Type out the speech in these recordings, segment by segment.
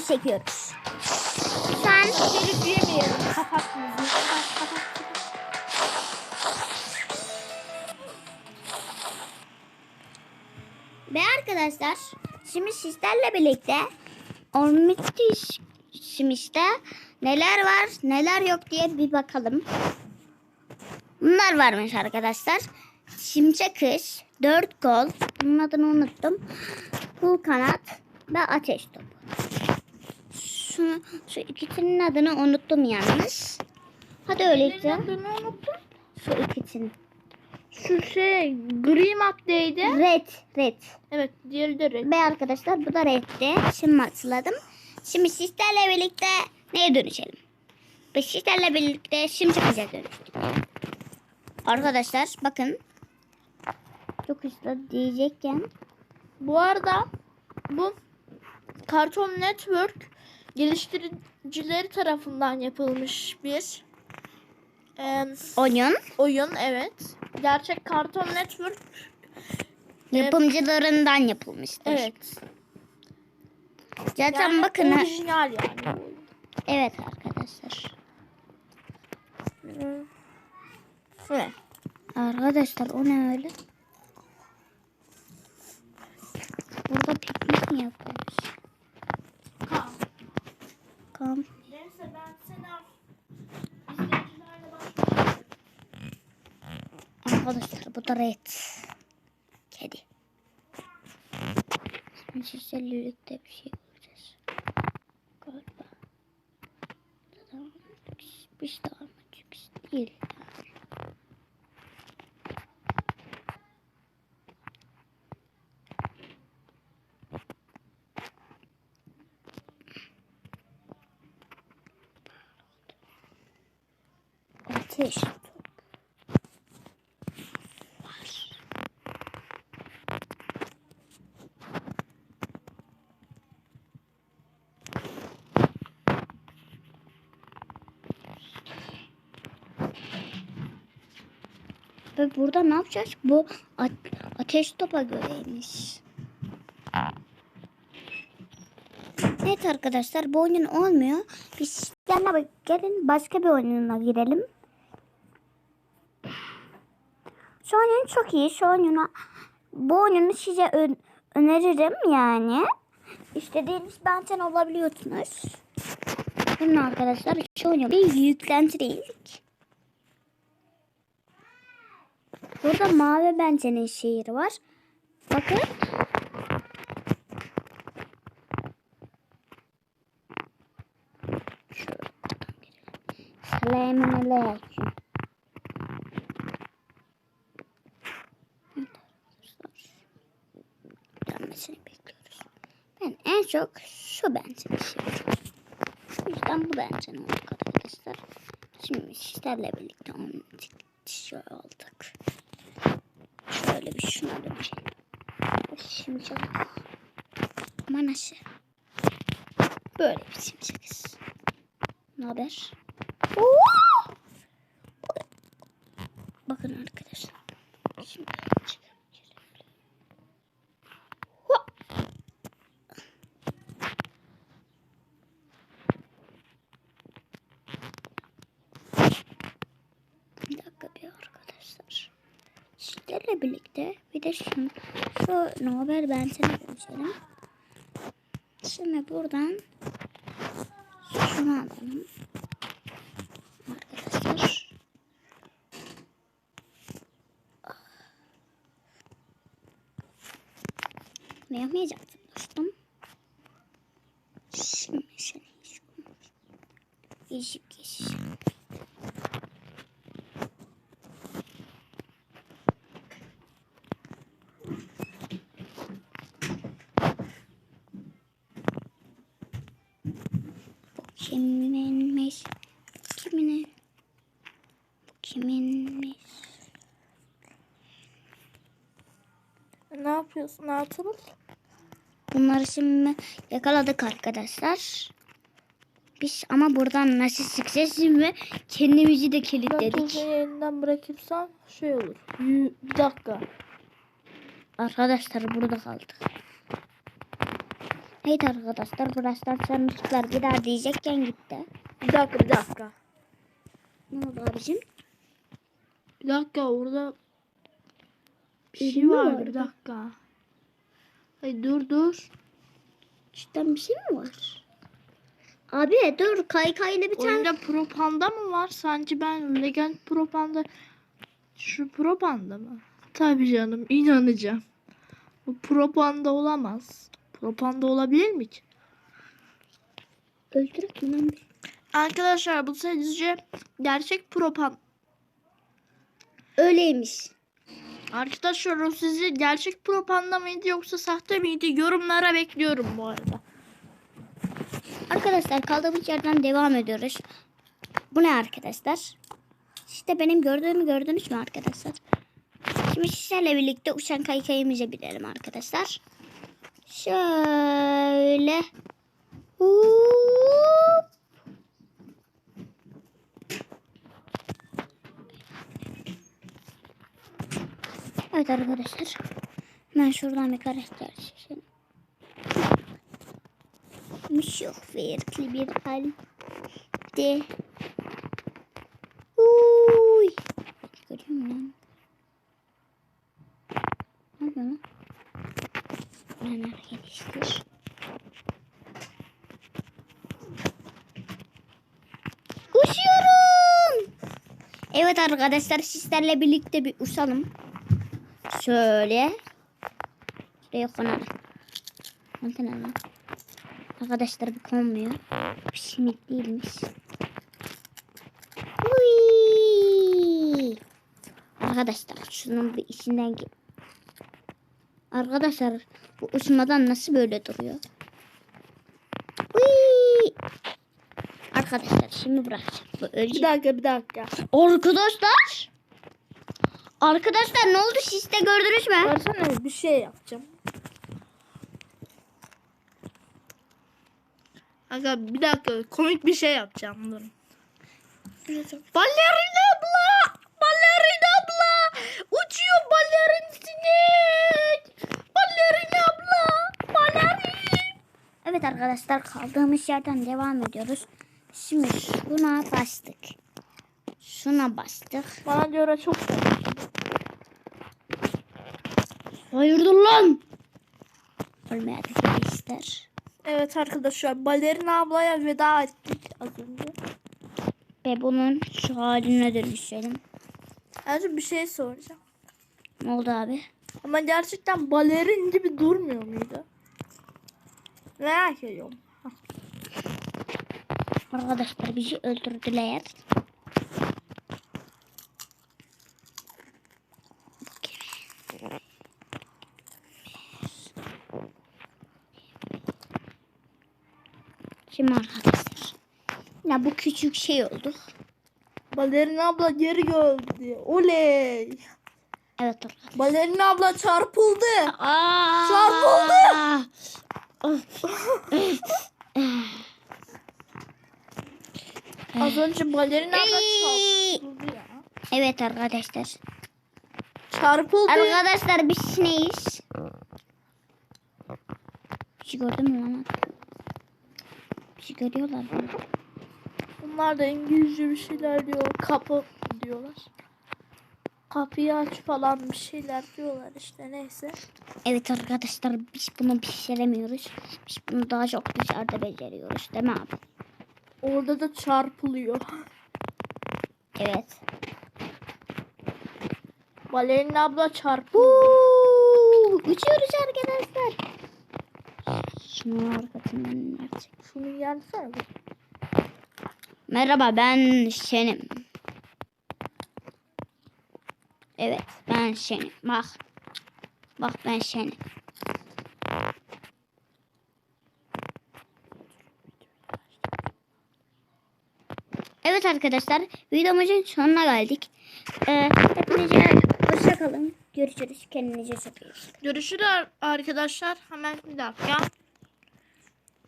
video çekiyoruz. Sen Gelip yemeyelim. Kapat müziği. Ve arkadaşlar şimdi sizlerle birlikte Ormitis Simiş'te neler var neler yok diye bir bakalım. Bunlar varmış arkadaşlar. Şimşek kış, dört kol, bunun adını unuttum. Kul kanat ve ateş topu. Şu, şu ikisinin adını unuttum yalnız. Hadi öyleyse. Adını unuttum. Şu ikisinin. Şu şey gri maddeydi. Red, red. Evet diğeri de red. Ve arkadaşlar bu da reddi. Şimdi hatırladım. Şimdi sizlerle birlikte neye dönüşelim? Biz sizlerle birlikte şimdi kıza dönüştük. Arkadaşlar bakın. Çok hızlı diyecekken Bu arada bu Cartoon Network geliştiricileri tarafından yapılmış bir em, oyun oyun evet. Gerçek Cartoon Network yapımcılarından yapılmıştır. evet. Zaten Yani bakın. orijinal yani. Evet arkadaşlar. Evet. Arkadaşlar o ne öyle? Burada piknik mi yapıyoruz? Kamp. Neyse ben seni izleyicilerle başlayayım. Arkadaşlar bu da red. Kedi. Şimdi sizlerle birlikte bir şey göreceğiz. Galiba. Tamam. Bir daha mı çıkış değil. Ateş. Ve burada ne yapacağız? Bu ateş topa göreymiş. Evet arkadaşlar bu oyun olmuyor. Biz bak- gelin başka bir oyununa girelim. Şu oyun çok iyi. Şu oyunu bu oyunu size öneririm yani. İstediğiniz benden olabiliyorsunuz. Bunun arkadaşlar şu oyunu bir yüklentireydik. Burada mavi bencenin şehri var. Bakın. Dönmesini bekliyoruz. Ben en çok şu benzini seviyorum. O yüzden bu benzin olduk arkadaşlar. Şimdi sizlerle birlikte onu şöyle aldık. Şöyle bir şuna dönüşelim. Şimdi Ama nasıl? Böyle bir simsiniz. Ne haber? Bakın arkadaşlar. Şimdi çıkabilirim. Hop! Bir dakika bir arkadaşlar. Sizlerle birlikte bir de şu, şu haber ben seni görüşelim. Şimdi buradan şunu alalım. Arkadaşlar. Ne yapmayacaktım dostum? Şimdi seni hiç kiminmiş? Kimine? Kiminmiş? Ne yapıyorsun Ertuğrul? Bunları şimdi yakaladık arkadaşlar. Biz ama buradan nasıl çıkacağız şimdi kendimizi de Ben kilitledik. tuzayı elinden bırakırsam şey olur. Bir dakika. Arkadaşlar burada kaldık. Evet arkadaşlar burası sarmışlar bir daha diyecekken gitti. Bir dakika bir dakika. Ne oldu abicim? Bir dakika orada bir şey var. vardı? Bir dakika. Hayır dur dur. Cidden bir şey mi var? Abi dur kaykayla bir tane. Oyunda Pro Panda mı var? Sanki ben Legend Pro Panda şu Pro Panda mı? Tabii canım inanacağım. Bu Pro Panda olamaz. Pro Panda olabilir mi ki? Bir? Arkadaşlar bu sadece gerçek Pro Panda. Öyleymiş. Arkadaşlar o sizi gerçek Pro Panda mıydı yoksa sahte miydi? Yorumlara bekliyorum bu arada. Arkadaşlar kaldığımız yerden devam ediyoruz. Bu ne arkadaşlar? İşte benim gördüğümü gördünüz mü arkadaşlar? Şimdi sizlerle birlikte uçan kaykayımıza binelim arkadaşlar. Şöyle. Hup. Evet arkadaşlar. Ben şuradan bir karakter seçelim. Çok farklı bir halde. Uy. Görüyor musun lan? Ne yapıyor lan? Arkadaşlar. Uçuyorum. Evet arkadaşlar sizlerle birlikte bir uçalım. Şöyle. Şuraya konalım. Arkadaşlar bu konmuyor. Bu simit değilmiş. Uy. Arkadaşlar şunun bir içinden git. Arkadaşlar bu uçmadan nasıl böyle duruyor? Uy. Arkadaşlar şimdi bırakacağım. Bu Bir dakika bir dakika. Arkadaşlar. Arkadaşlar ne oldu siz de gördünüz mü? Versene bir şey yapacağım. Aga bir dakika komik bir şey yapacağım durun. Balerin abla! Balerin abla! Uçuyor balerin sinek! Balerin abla! Balerin! Evet arkadaşlar kaldığımız yerden devam ediyoruz. Şimdi şuna bastık. Şuna bastık. Bana göre çok Hayırdır lan? Ölmeye ister. Evet arkadaşlar balerin ablaya veda ettik az önce. Ve bunun şu haline dönüşelim. Ayrıca bir şey soracağım. Ne oldu abi? Ama gerçekten balerin gibi durmuyor muydu? Merak ediyorum. Arkadaşlar bizi öldürdüler. Şimdi arkadaşlar. Ya bu küçük şey oldu. Balerin abla geri geldi. Oley. Evet arkadaşlar. Balerin abla çarpıldı. Aa! Çarpıldı. Az önce balerin abla Ey! çarpıldı ya. Evet arkadaşlar. Çarpıldı. Arkadaşlar biz neyiz? Bir şey gördün mü lan? Bir şey görüyorlar mı? Bunlar da İngilizce bir şeyler diyor. Kapı diyorlar. Kapıyı aç falan bir şeyler diyorlar işte neyse. Evet arkadaşlar biz bunu pişiremiyoruz. Biz bunu daha çok dışarıda beceriyoruz değil mi abi? Orada da çarpılıyor. Evet. Balerin abla. Uuu, uçuyoruz arkadaşlar. Şunun arkasından artık. Şunu gelsene. Merhaba ben Şenim. Evet ben Şenim. Bak. Bak ben Şenim. Evet arkadaşlar videomuzun sonuna geldik. Ee, hepinize hoşça kalın. Görüşürüz. Kendinize çok iyi bakın. Görüşürüz arkadaşlar. Hemen bir dakika.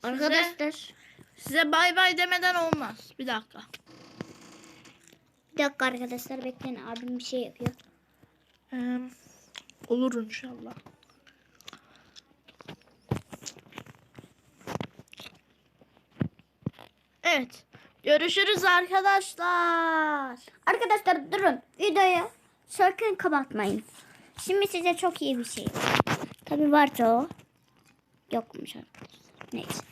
Arkadaşlar Size bay bay demeden olmaz. Bir dakika. bir dakika arkadaşlar bekleyin abim bir şey yapıyor. Ee, olur inşallah. Evet. Görüşürüz arkadaşlar. Arkadaşlar durun. Videoyu sakın kapatmayın. Şimdi size çok iyi bir şey. Tabi varsa o. Yokmuş arkadaşlar. Neyse.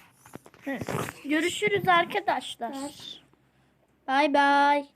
Evet. Görüşürüz arkadaşlar. Bay bay.